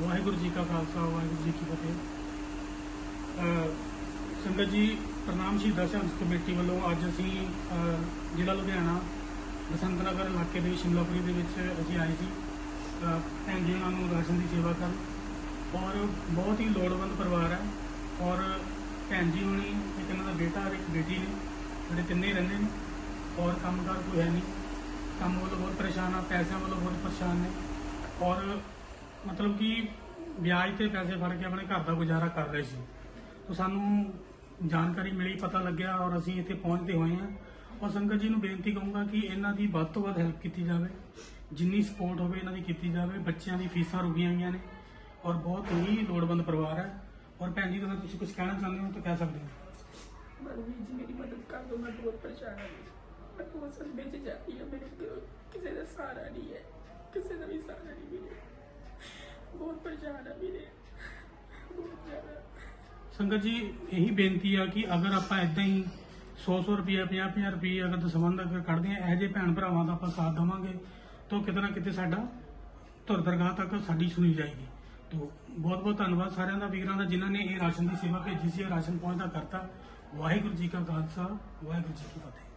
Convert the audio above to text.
ਵਾਹਿਗੁਰੂ ਜੀ ਕਾ ਖਾਲਸਾ, ਵਾਹਿਗੁਰੂ ਜੀ ਕੀ ਫਤਿਹ। ਸੰਗਤ ਜੀ, ਪ੍ਰਣਾਮ ਸ਼ਹੀਦਾਂ ਸੰਤ ਕਮੇਟੀ ਵੱਲੋਂ ਅੱਜ ਅਸੀਂ ਜ਼ਿਲ੍ਹਾ ਲੁਧਿਆਣਾ ਬਸੰਤ ਨਗਰ ਇਲਾਕੇ ਦੇ ਸ਼ਿਮਲਾਪੁਰੀ ਦੇ ਵਿੱਚ ਅਸੀਂ ਆਏ ਸੀ। ਭੈਣ ਜੀ ਉਹਨਾਂ ਨੂੰ ਰਾਸ਼ਨ ਦੀ ਸੇਵਾ ਕਰਨ। ਔਰ ਬਹੁਤ ਹੀ ਲੋੜਵੰਦ ਪਰਿਵਾਰ ਹੈ। ਔਰ ਭੈਣ ਜੀ ਹੋਣੀ, ਇੱਕ ਇਹਨਾਂ ਦਾ ਬੇਟਾ ਔਰ ਇੱਕ ਬੇਟੀ ਨੇ। ਜਿਹੜੇ ਤਿੰਨੇ ਰਹਿੰਦੇ ਨੇ। ਔਰ ਕੰਮਕਾਰ ਕੋਈ ਹੈ ਨਹੀਂ। ਕੰਮ ਵੱਲੋਂ ਬਹੁਤ ਪਰੇਸ਼ਾਨ ਆ, ਪੈਸਿਆਂ ਵੱਲੋਂ ਬਹੁਤ ਪਰੇਸ਼ਾਨ ਨੇ। ਔਰ ਮਤਲਬ ਕਿ ਵਿਆਜ ਤੇ ਪੈਸੇ ਫੜ ਕੇ ਆਪਣੇ ਘਰ ਦਾ ਗੁਜ਼ਾਰਾ ਕਰ ਰਹੇ ਸੀ। ਤਾਂ ਸਾਨੂੰ ਜਾਣਕਾਰੀ ਮਿਲੀ, ਪਤਾ ਲੱਗਿਆ ਔਰ ਅਸੀਂ ਇੱਥੇ ਪਹੁੰਚਦੇ ਹੋਏ ਹਾਂ। ਔਰ ਸੰਗਤ ਜੀ ਨੂੰ ਬੇਨਤੀ ਕਰੂੰਗਾ ਕਿ ਇਹਨਾਂ ਦੀ ਵੱਧ ਤੋਂ ਵੱਧ ਹੈਲਪ ਕੀਤੀ ਜਾਵੇ। ਜਿੰਨੀ ਸਪੋਰਟ ਹੋਵੇ ਇਹਨਾਂ ਦੀ ਕੀਤੀ ਜਾਵੇ। ਬੱਚਿਆਂ ਦੀ ਫੀਸਾਂ ਰੁਕੀਆਂ ਗਈਆਂ ਨੇ ਔਰ ਬਹੁਤ ਹੀ ਲੋੜਵੰਦ ਪਰਿਵਾਰ ਹੈ। ਔਰ ਭੈਣ ਜੀ, ਤੁਸੀਂ ਤੁਸੀਂ ਕੁਝ ਕਹਿਣਾ ਚਾਹੁੰਦੇ ਹੋ ਤਾਂ ਕਹਿ ਸਕਦੇ ਹੋ। ਮਨਵੀਰ ਜੀ, ਮੇਰੀ ਮਦਦ ਕਰ ਦਿਓ, ਮੈਂ ਬਹੁਤ ਪਰੇਸ਼ਾਨ ਹਾਂ। ਮੈਂ ਬਹੁਤ ਸਦਮੇ ਚ ਜਾ ਹਾਂ, ਮੇਰੇ ਕਿਸੇ ਦਾ ਸਹਾਰਾ ਨਹੀਂ ਹੈ। ਬਹੁਤ ਪਰੇਸ਼ਾਨ ਹਾਂ ਮੇਰੇ ਬਹੁਤ ਜ਼ਿਆਦਾ। ਸੰਗਤ ਜੀ, ਇਹੀ ਬੇਨਤੀ ਆ ਕਿ ਅਗਰ ਆਪਾਂ ਇਦਾਂ ਹੀ 100-100 ਰੁਪਏ 50-50 ਰੁਪਏ ਅਗਰ ਦਸਵੰਦ ਅਗਰ ਕੱਢਦੇ ਆ, ਇਹੋ ਜਿਹੇ ਭੈਣ ਭਰਾਵਾਂ ਦਾ ਆਪਾਂ ਸਾਥ ਦੇਵਾਂਗੇ, ਤਾਂ ਕਿਤੇ ਨਾ ਕਿਤੇ ਸਾਡਾ ਧੁਰ ਦਰਗਾਹ ਤੱਕ ਸਾਡੀ ਸੁਣੀ ਜਾਏਗੀ। ਤੋ ਬਹੁਤ ਬਹੁਤ ਧੰਨਵਾਦ ਸਾਰਿਆਂ ਦਾ, ਵੀਰਾਂ ਦਾ, ਜਿਨ੍ਹਾਂ ਨੇ ਇਹ ਰਾਸ਼ਨ ਦੀ ਸੇਵਾ ਭੇਜੀ ਸੀ, ਇਹ ਰਾਸ਼ਨ ਪਹੁੰਚਦਾ ਕਰਤਾ। ਵਾਹਿਗੁਰੂ ਜੀ ਕਾ ਖਾਲਸਾ, ਵਾਹਿਗੁਰੂ ਜੀ ਕੀ ਫਤਿਹ।